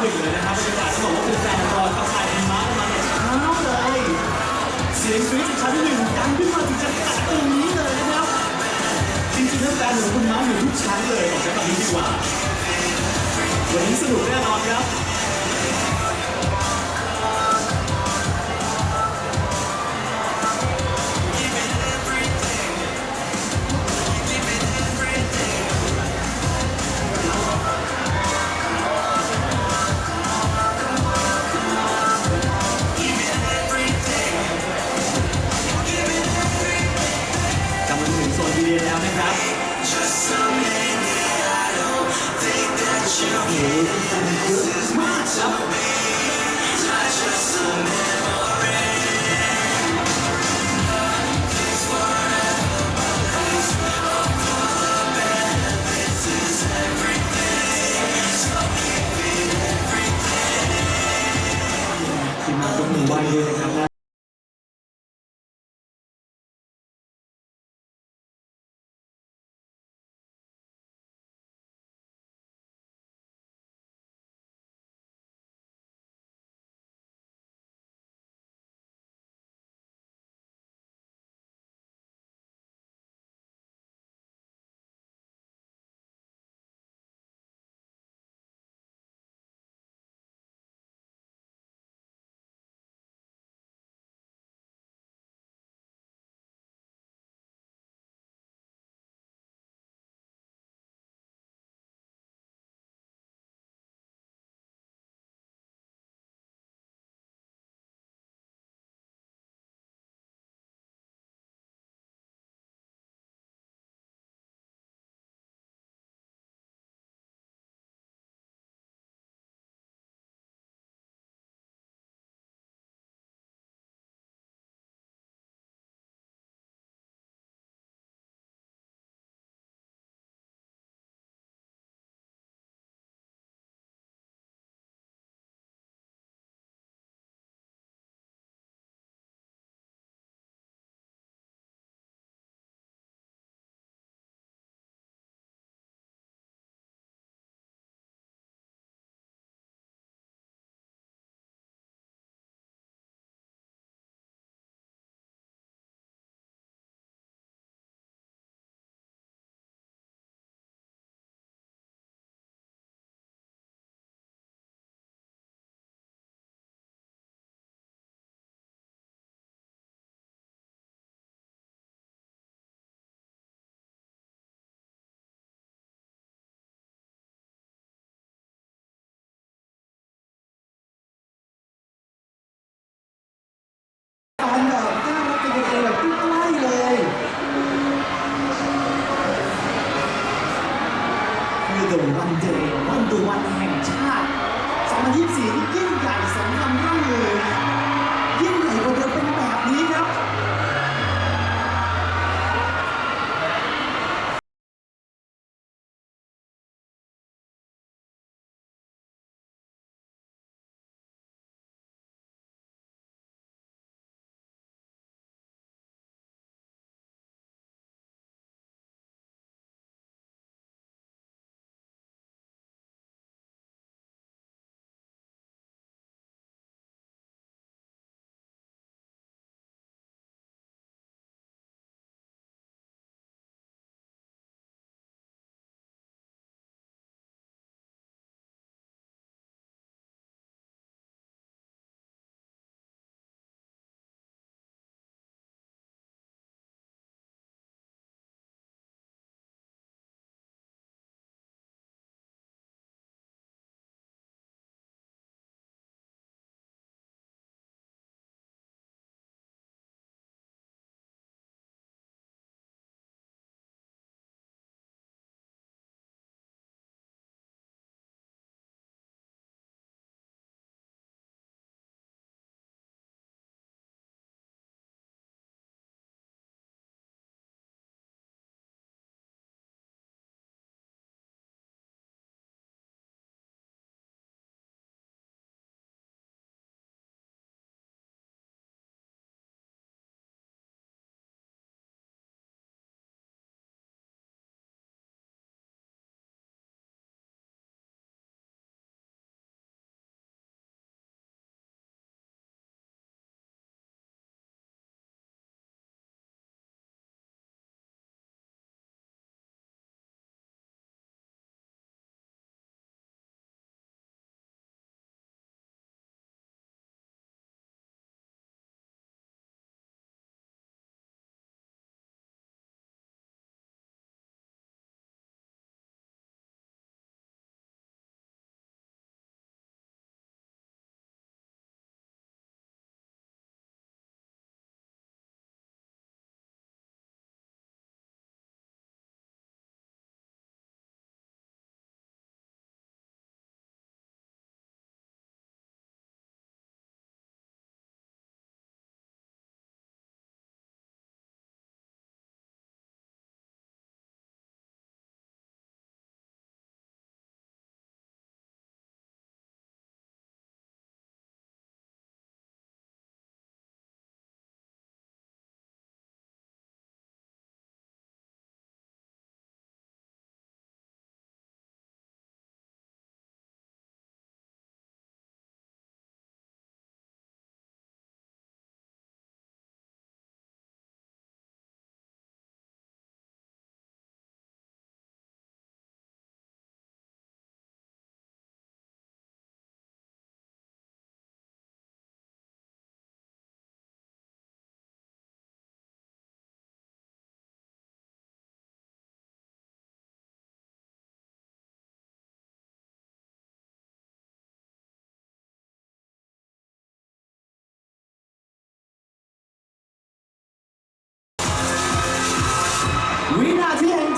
หนึ่งเลยนะครับบรรยากาศต้องบอกว่าเป็นแฟนรอกับไทยเป็นม้ามาแต่เช้าเลย เสียงกรี๊ดจากชั้นหนึ่งดังขึ้นมาถึงจะตัดตรงนี้เลยนะครับ จริงๆแล้วแฟนของคุณม้าอยู่ทุกชั้นเลยบอกใช้คำนี้ดีกว่า วันนี้สนุกแน่นอนครับ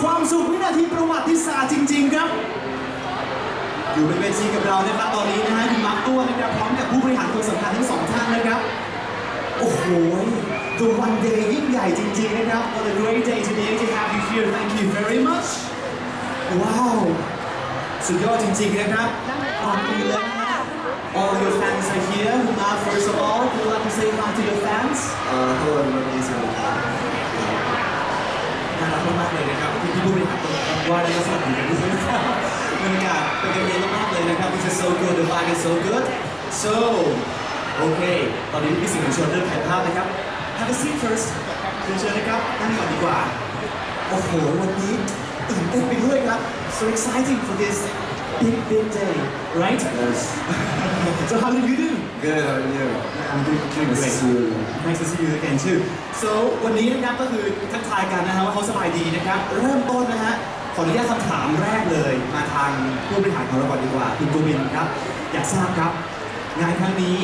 ความสุขวินาทีประวัติศาสตร์จริง ๆ ครับ อยู่บนเวทีกับเรานะครับตอนนี้นะฮะคุณมาร์คตัวนะครับพร้อมกับผู้บริหารคนสำคัญทั้งสองท่านนะครับ โอ้โห The One Day ยิ่งใหญ่จริง ๆ นะครับ What a great day today to have you here Thank you very much ว้าวสุดยอดจริง ๆ นะครับก่อนอื่นเลย All your fans are here. Uh, first of all, would you like to say hi to your fans? Uh, hello everybody. น่ารักมากๆเลยนะครับที่พี่ผู้บริหารตรงว่าได้ก็สวัสดีกันด้วยนะครับบรรยากาศเป็นกันเองมากๆเลยนะครับ This is so good the vibe is so good so โอเคตอนนี้พี่สิ่งห์ชวนเริ่มถ่ายภาพนะครับ Have a seat first เชิญเชิญนะครับนั่งก่อนดีกว่า โอ้โห วันนี้ตื่นเต้นไปด้วยครับ so exciting for this big big day right Yes. so how did you do Good, how are you? I'm doing doing Nice great to see you. Nice to see you again too. So วันนี้นะครับก็คือทักทายกันนะฮะว่าเขาสบายดีนะครับเริ่มต้นนะฮะขออนุญาตคำถามแรกเลยมาทางผู้บริหารของเราก่อนดีกว่าคุณกูวินครับ อยากทราบครับ งานครั้งนี้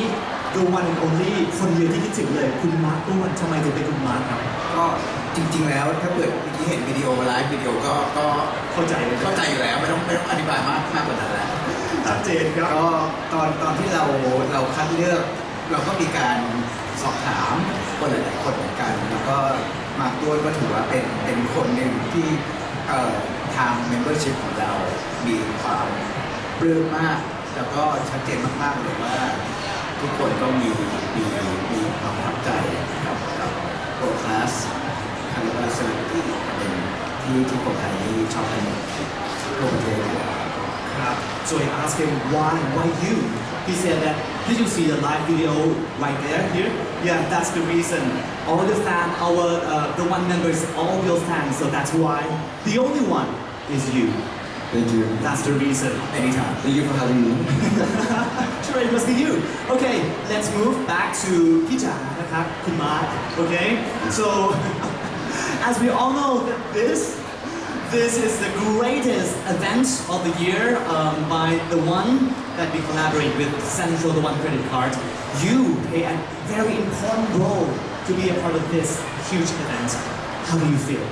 The One and Only คนเดียวที่คิดถึงเลย คุณมาร์คต้วนทำไมถึงเป็นคุณมาร์คครับ ก็ จริง ๆ แล้วถ้าเกิดเมื่อกี้เห็นวิดีโอไลฟ์วิดีโอก็ก็เข้าใจเลยเข้าใจอยู่แล้วไม่ต้องไม่ต้องอธิบายมากมากกว่านั้นแล้วชัดเจนครับ ก็ตอนตอนที่เราเราคัดเลือก เราก็มีการสอบถามคนหลายๆคนเหมือนกัน แล้วก็มาร์คด้วยก็ถือว่าเป็นเป็นคนหนึ่งที่เอ่อทาง membership ของเรามีความปลื้มมาก แล้วก็ชัดเจนมากๆเลยว่า ทุกคนก็มีมีมีความประทับใจกับกับโปรคลาส คาริบาสที่เป็นที่ที่คนไทยนี่ชอบกันทั่วประเทศอยู่แล้ว Crap. So I asked him why, why you? He said that, did you see the live video right there, here? Yeah, that's the reason. All the fans, our, uh, the one members, all your fans, so that's why. The only one is you. Thank you. That's the reason. anytime Thank you for having me. sure, it must be you. Okay, let's move back to Pija,นะครับคุณมาร์ค Okay, so as we all know this this is the greatest event of the year um, by the one that we collaborate with Central the One Credit Card. You play a very important role to be a part of this huge event. How do you feel?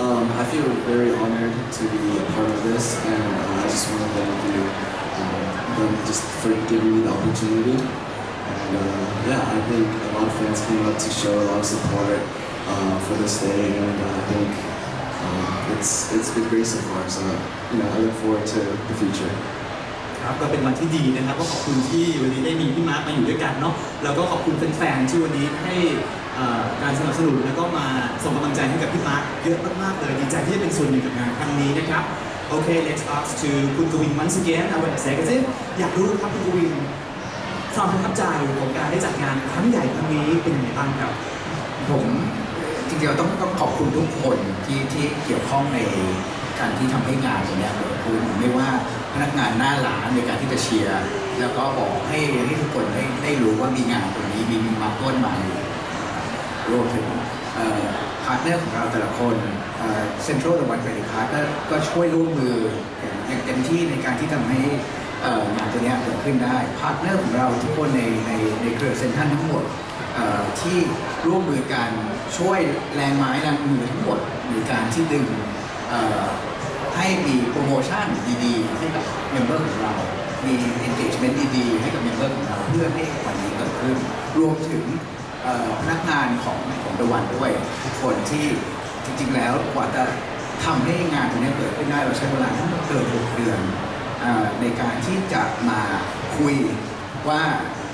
Um, I feel very honored to be a part of this, and uh, I just want to thank you um, just for giving me the opportunity. And uh, yeah, I think a lot of fans came up to show a lot of support uh, for this day, and uh, I think um, it's it's been great so far. So you know, I look forward to the future. ครับก็เป็นวันที่ดีนะครับก็ขอบคุณที่วันนี้ได้มีพี่มาร์คมาอยู่ด้วยกันเนาะแล้วก็ขอบคุณแฟนๆที่วันนี้ให้เอ่อการสนับสนุนแล้วก็มาส่งกำลังใจให้กับพี่มาร์คเยอะมากๆเลยดีใจที่ได้เป็นส่วนหนึ่งกับงานครั้งนี้นะครับโอเค let's ask to คุณกวิน once again our executive อยากรู้ครับคุณกวินความประทับใจของการได้จัดงานครั้งใหญ่ครั้งนี้เป็นยังไงบ้างครับผม จริงๆเราต้องต้องขอบคุณทุกคนที่ที่เกี่ยวข้องในการที่ทำให้งานตรงนี้เกิดขึ้นไม่ว่าพนักงานหน้าร้านในการที่จะเชียร์แล้วก็บอกให้ให้ทุกคนได้ได้รู้ว่ามีงานตรงนี้มีมีมาต้นมาอยู่รวมถึงพาร์ทเนอร์ของเราแต่ละคนเซ็นทรัลตะวันเฟรดิคาร์ก็ก็ช่วยร่วมมืออย่างเต็มที่ในการที่ทำให้งานตัวนี้เกิดขึ้นได้พาร์ทเนอร์ของเราทุกคนในในในเครือเซ็นทรัลทั้งหมด ที่ร่วมมือกันช่วยแรงไม้แรงมือทั้งหมดในการที่ดึงให้มีโปรโมชั่นดีๆ ให้กับเมมเบอร์ของเรา มี engagement ดีๆ ให้กับเมมเบอร์ของเราเพื่อให้วันนี้เกิดขึ้น รวมถึงพนักงานของของตะวันด้วยทุกคนที่จริงๆแล้วกว่าจะทำให้งานตรงนี้เกิดขึ้นได้เราใช้เวลาทั้งหมดเกิน6เดือนในการที่จะมาคุยว่า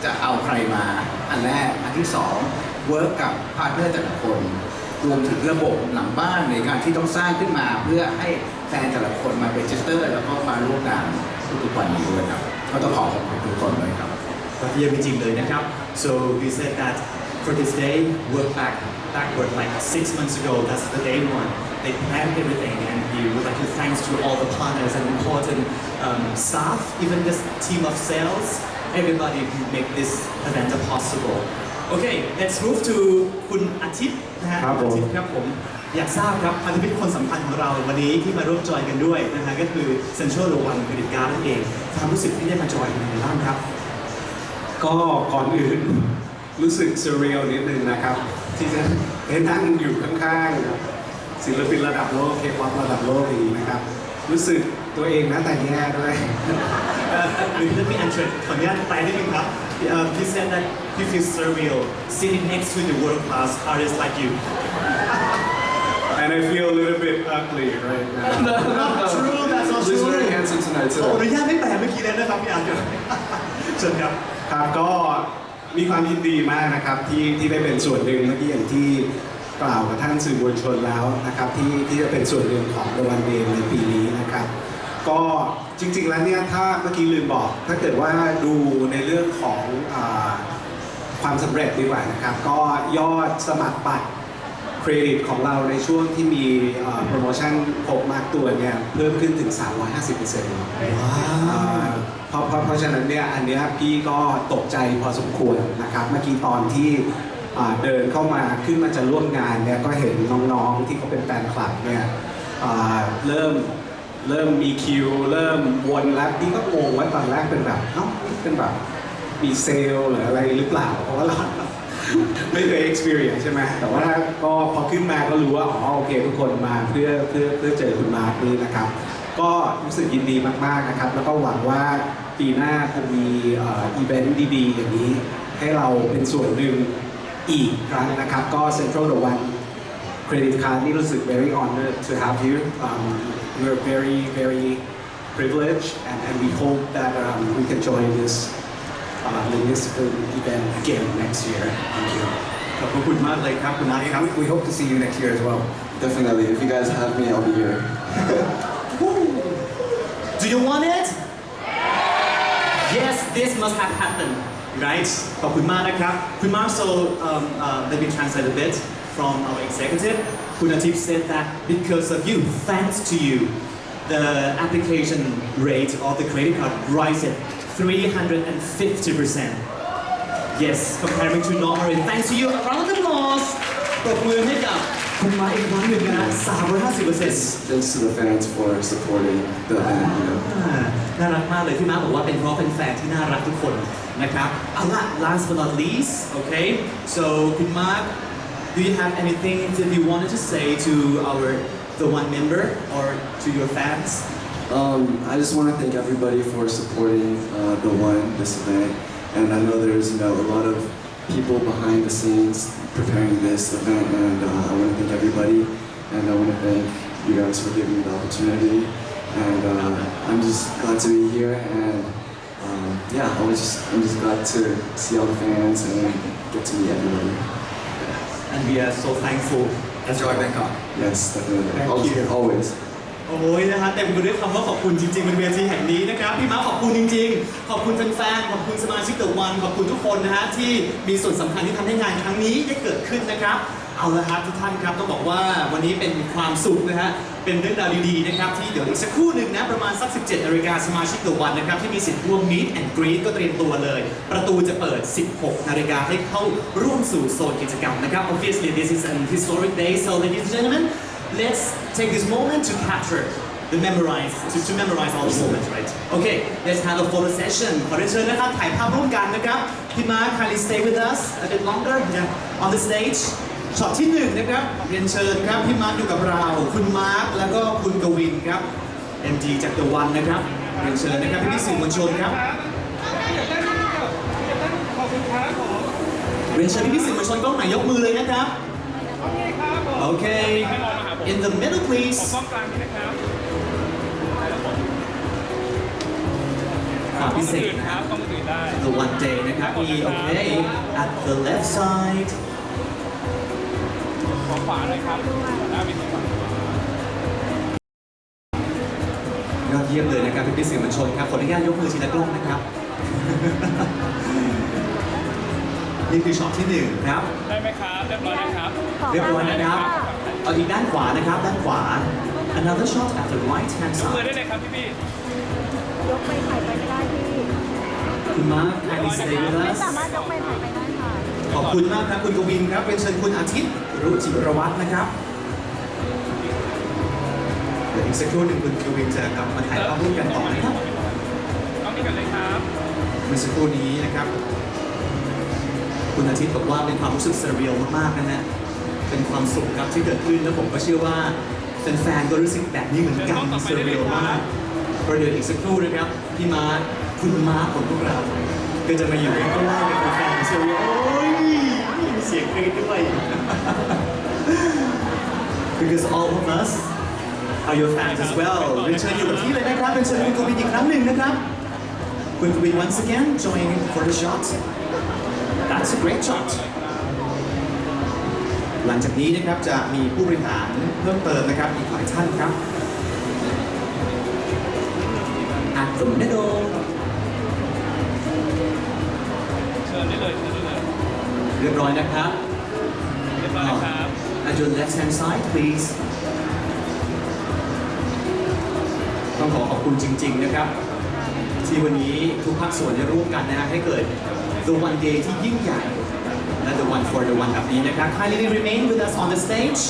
จะเอาใครมา อันแรก อันที่สองเวิร์กกับพาร์ทเนอร์แต่ละคน รวมถึงระบบหลังบ้านในการที่ต้องสร้างขึ้นมา เพื่อให้แฟนแต่ละคนมาเป็นจิสเตอร์ แล้วก็มาร่วมงานทุกวันนี้ด้วยครับก็ต้องขอขอบคุณทุกคนเลยครับก็เยี่จริงเลยนะครับ so we said that for this day work back backward like six months ago that's the day one they planned everything and we would like to thanks to all the partners and important um, staff even this team of sales everybody who make this event possible okay let's move to คุณอาทิตย์นะฮะครับผม อาทิตย์ครับผม อยากทราบครับพันธมิตรคนสำคัญของเราวันนี้ที่มาร่วมจอยกันด้วยนะฮะก็คือ Central r o w a n Credit Card นั่นเองความรู้สึกที่ได้มาจอยเป็นยังไงบ้างครับ ก็ก่อนอื่นรู้สึก surreal นิดนึงนะครับ ที่จะได้นั่งอยู่ข้างๆศิลปินระดับโลกเคป๊อประดับโลกอย่างนี้นะครับ รู้สึกตัวเองหน้าตาแย่ด้วย Uh, let me answer ขออนุญาตแปลนิดนึงครับ Uh, he said that he feels surreal sitting next to the world class artists like you and I feel a little bit ugly right now not true that's not He's true very handsome tonight ขออ too. นุญาตไม่แปลเมื่อกี้แล้วนะครับพี่อาร์ตเชิญครับ ครับก็มีความยินดีมากนะครับที่ที่ได้เป็นส่วนหนึ่งเมื่อกี้อย่างที่กล่าวกับท่านสื่อมวลชนแล้วนะครับที่ที่จะเป็นส่วนหนึ่งของ The One Day ในปีนี้นะครับ ก็ จริงๆแล้วเนี่ยถ้าเมื่อกี้ลืมบอก ถ้าเกิดว่าดูในเรื่องของอาความสำเร็จดีกว่านะครับ ก็ยอดสมัครบัตรเครดิตของเราในช่วงที่มีโปรโมชั่นพกมากตัวเนี่ยเพิ่มขึ้นถึง 350%ว้าวเพราะเพราะเพราะฉะนั้นเนี่ยอันเนี้ยพี่ก็ตกใจพอสมควรนะครับ เมื่อกี้ตอนที่อ่าเดินเข้ามาขึ้นมาจะร่วมงานเนี่ยก็เห็นน้องๆที่เขาเป็นแฟนคลับเนี่ยอ่าเริ่ม เริ่มมีคิว เริ่มวนแล้วพี่ก็งงว่าตอนแรกเป็นแบบเอ้าเป็นแบบมีเซลหรืออะไรหรือเปล่า เพราะว่าเราไม่เคย experience ใช่ไหมแต่ว่าก็พอขึ้นมาก็รู้ว่า อ๋อโอเค ทุกคนมาเพื่อเพื่อเพื่อเจอคุณมาร์คนี่นะครับ ก็รู้สึกยินดีมาก ๆ นะครับ แล้วก็หวังว่าปีหน้าคงมีอีเวนต์ดี ๆ อย่างนี้ ให้เราเป็นส่วนหนึ่งอีกครั้งนะครับ ก็ Central The One credit card นี่รู้สึก very honored to have you um, we're very very privileged and, and we hope that um, we can join this uh, Linguistic event again next year thank you ขอบคุณมากเลยครับคุณอาร์ตครับ We hope to see you next year as well. Definitely. If you guys have me, I'll be here. Do you want it? Yes, this must have happened, right? ขอบคุณมากนะครับ คุณมาร์ค so um, uh, let me translate a bit from our executive. คุณอาทิตย์ said that because of you, thanks to you, the application rate of the credit card rises 350%. Yes, comparing to normal rate. Thanks to you, a round of applause. ปรบมือให้กับคุณมาร์คอีกครั้งหนึ่งนะฮะ350% Thanks to the fans for supporting the event, you know. อ่าน่ารักมากเลยที่มาร์คบอกว่าเป็นเพราะเป็นแฟนที่น่ารักทุกคนนะครับเอาละ last but not least okay so คุณมาร์ค do you have anything that you wanted to say to our the one member or to your fans? Um, I just want to thank everybody for supporting uh, the one this event, and I know there's you know a lot of people behind the scenes preparing this event, and uh, I want to thank everybody, and I want to thank you guys for giving me the opportunity, and uh, I'm just glad to be here, and um, yeah, I was just I'm just glad to see all the fans and get to meet everybody. And we are so thankful Enjoy Bangkok. Yes, definitely. Thank always, you. always. โอ้ยนะฮะเต็มไปด้วยคำว่าขอบคุณจริงๆบนเวทีแห่งนี้นะครับพี่มาร์คขอบคุณจริง ๆ ขอบคุณแฟนๆขอบคุณสมาชิกเดอะวันขอบคุณทุกคนนะฮะที่มีส่วนสำคัญที่ทำให้งานครั้งนี้ได้เกิดขึ้นนะครับ เอาละครับทุกท่านครับต้องบอกว่าวันนี้เป็นความสุขนะฮะเป็นเรื่องราวดีๆนะครับที่เดี๋ยวอีกสักครู่หนึ่งนะประมาณสัก 17นาฬิกาสมาชิกเดอะวันนะครับที่มีสิทธิ์ร่วม Meet and Greet ก็เตรียมตัวเลย ประตูจะเปิด 16 นาฬิกาให้เข้าร่วมสู่โซนกิจกรรมนะครับ Obviously this is an historic day so ladies and gentlemen let's take this moment to capture the memorize to, to memorize all the moments right okay let's have a photo session ขอเรียนเชิญนะครับถ่ายภาพร่วมกันนะครับพี่มาร์ค kindly stay with us a bit longer yeah, on the stage ช็อตที่หนึ่งนะครับเรียนเชิญครับพี่มาร์คอยู่กับเรา คุณมาร์คแล้วก็คุณกวินครับ MG จาก The One นะครับเรียนเชิญนะครับพี่ๆสื่อมวลชนครับเรียนเชิญพี่ๆสื่อมวลชนกล้องไหนยกมือเลยนะครับโอเค in the middle please ความพิเศษนะครับ The one day นะครับมีโอเค at the left side ขอขวาหน่อยครับหน้าเวทีฝั่งขวายอดเยี่ยมเลยนะครับพี่ๆสื่อมวลชนครับขออนุญาตยกมือทีละกล้องนะครับ นี่คือช็อตที่หนึ่งครับ ได้ไหมครับ เรียบร้อยนะครับเรียบร้อยนะครับ เอาอีกด้านขวานะครับ ด้านขวา another shot at the right hand ยกมือได้ side เลยครับพี่พี่ยกไปถ่ายไปก็ได้พี่คุณมาร์ค kindly stay with ไม่ us สามารถยกไปถ่ายไปได้ค่ะข อบคุณมากครับคุณกวินครับเป็นเชิญคุณอาทิตย์รุจิรวัฒน์นะครับเดี๋ยวอีกสักครู่หนึ่งคุณกวินจะกลับมาถ่ายภาพร่วมกันต่อนะครับต้องนี่กันเลยครับเมื่อสักครู่นี้นะครับ คุณอาทิตย์บอกว่าเป็นความรู้สึกเซอร์เรียลมากๆนะฮะเป็นความสุขครับที่เกิดขึ้นแล้วผมก็เชื่อว่าแฟนๆก็รู้สึกแบบนี้เหมือนกันเซอร์เรียลมากประเดี๋ยวอีกสักครู่นะครับพี่มาร์คคุณมาร์คของพวกเราก็จะมาอยู่ใกล้ๆกับแฟนๆเซอร์เรียลโอ้ยมี เสียงกรี๊ดด้วย because all of us are your fans as well เรียนเชิญอยู่กับที่เลยนะครับเป็นเชิญคุณกวินอีกครั้งหนึ่งนะครับคุณกวิน once again join for the shot that's a great shot หลังจากนี้นะครับจะมีผู้บริหารเพิ่มเติมนะครับอีกหลายท่านครับ at the middle เอยนะครับ เรียบร้อยนะครับ at your left hand side please ต้องขอขอบคุณจริง ๆ นะครับ ที่วันนี้ทุกภาคส่วนได้ร่วมกันนะฮะให้เกิด The One Day ที่ยิ่งใหญ่ และ The One for the One แบบนี้นะครับ Kindly remain with us on the stage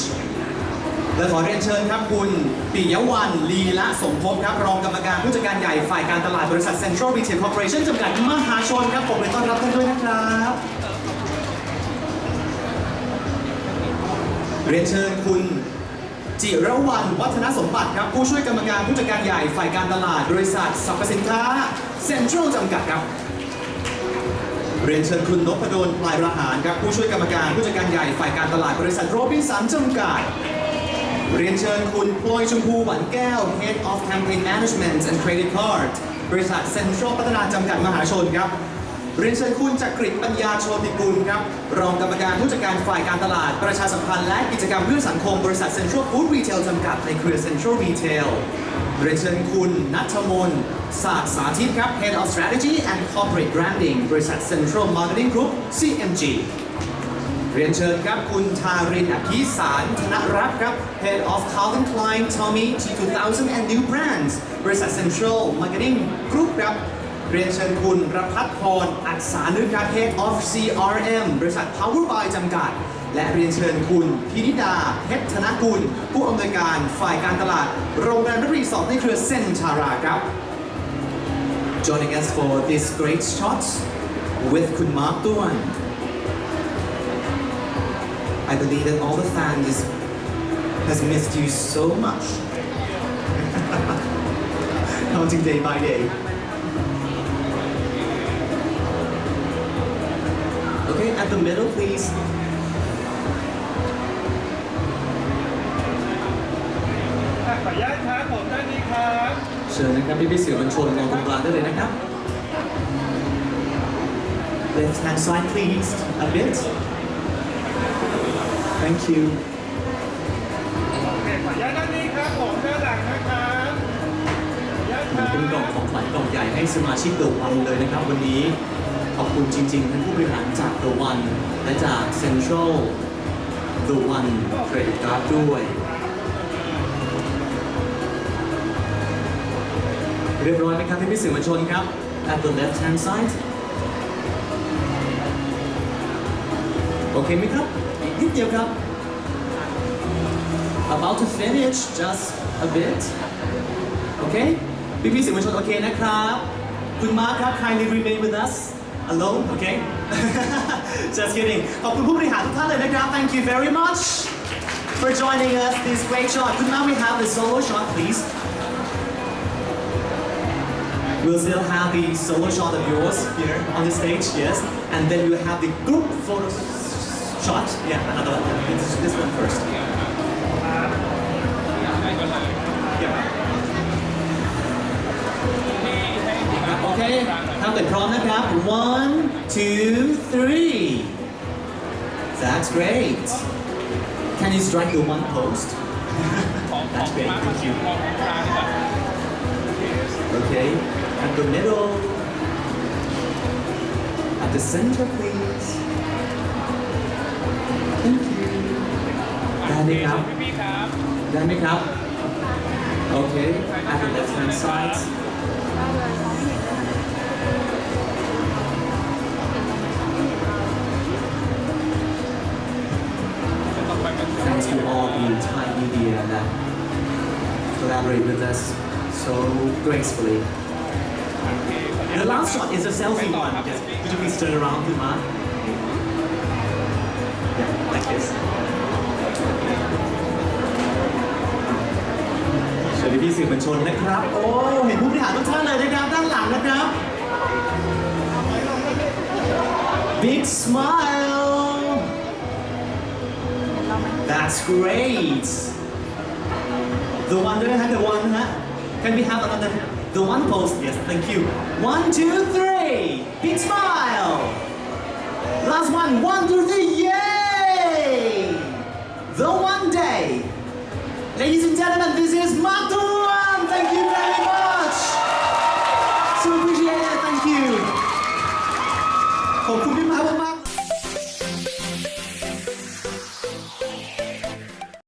และขอเรียนเชิญครับคุณปิยวันลีละสมภพครับ รองกรรมการผู้จัดการใหญ่ฝ่ายการตลาดบริษัท Central Retail Corporation จำกัดมหาชนครับผมเลยต้อนรับท่านด้วยนะครับ เรียนเชิญคุณ จิรวรรณวัฒนสมบัติครับ ผู้ช่วยกรรมการผู้จัดการใหญ่ฝ่ายการตลาดบริษัทสรรพสินค้าเซ็นทรัลจำกัดครับ เรียนเชิญคุณนพดลปลายประหารครับผู้ช่วยกรรมการผู้จัดการใหญ่ฝ่ายการตลาดบริษัทโรบินสันจำกัดเรียนเชิญคุณพลอยชมพูหวันแก้ว Head of Campaign Management and Credit Card บริษัทเซ็นทรัลพัฒนาจำกัดมหาชนครับ เรียนเชิญคุณจักกริปัญญาโชติกุลครับ รองกรรมการผู้จัดการฝ่ายการตลาด ประชาสัมพันธ์และกิจกรรมเพื่อสังคม บริษัทเซ็นทรัลฟู้ดรีเทลจำกัดในเครือเซ็นทรัลรีเทลเรียนเชิญคุณนัทมนศาสตร์สาธิตครับ Head of Strategy and Corporate Branding บริษัท Central Marketing Group CMG เรียนเชิญครับ คุณทารินอภิสารธนรักษ์ครับ Head of Calvin Klein Tommy G2000 and New Brands บริษัท Central Marketing Group ครับ เรียนเชิญคุณรพัฒพร อักษานึกครับ Head of CRM บริษัท Powerbuy จำกัด และเรียนเชิญคุณพินิดา เพชรธนกุล ผู้อำนวยการฝ่ายการตลาด โรงแรมและรีสอร์ทในเครือเซนทาราครับ Joining us for this great shots with คุณมาร์คต้วน I believe that all the fans has missed you so much. Counting day by day. Okay, at the middle, please. ขออนุญาตครับผมด้านนี้ครับเชิญนะครับพี่พี่ๆสื่อมวลชนมองตรงกลางได้เลยนะครับ Left hand side please a bit Thank you โอเคขออนุญาตด้านนี้ครับผมด้านหลังนะครับขออนุญาตครับเป็นกล่องของขวัญกล่องใหญ่ให้สมาชิกเดอะวันเลยนะครับวันนี้ ขอบคุณจริงๆท่านผู้บริหารจากเดอะวันและจากเซ็นทรัลเดอะวันเครดิตการ์ดด้วย เรียบร้อยไหมครับพี่พี่สื่อมวลชนครับ at the left hand side โอเคไหมครับอีกนิดเดียวครับ about to finish just a bit โอเคพี่พี่สื่อมวลชนโอเคนะครับ คุณมาร์คครับ kindly remain with us alone โอเค just kidding ขอบคุณผู้บริหารทุกท่านเลยนะครับ thank you very much for joining us this great shot คุณมาร์ค we have the solo shot please We'll still have the solo shot of yours here on the stage, yes, and then we'll have the group photo shot. Yeah, another one. This, this one first. Okay, ถ้าเกิดพร้อมนะครับ one two three That's great Can you strike the one post ของของ That's great มาร์ค thank you ของกลางดีกว่า Okay, at the middle. At the center, please. Thank you. ได้ไหมครับ พี่พี่ๆครับ ได้ไหมครับ Okay, at the left hand side. in Thai media that uh, collaborate with us so gracefully. The last shot is a selfie one. You please turn around to Mark? Yeah, like this. So Big smile that's great. The one, that we the one? Huh? Can we have another? The one post, yes, thank you. One, two, three. Big smile. Last one, one, two, three, yay! The one day. Ladies and gentlemen, this is Mark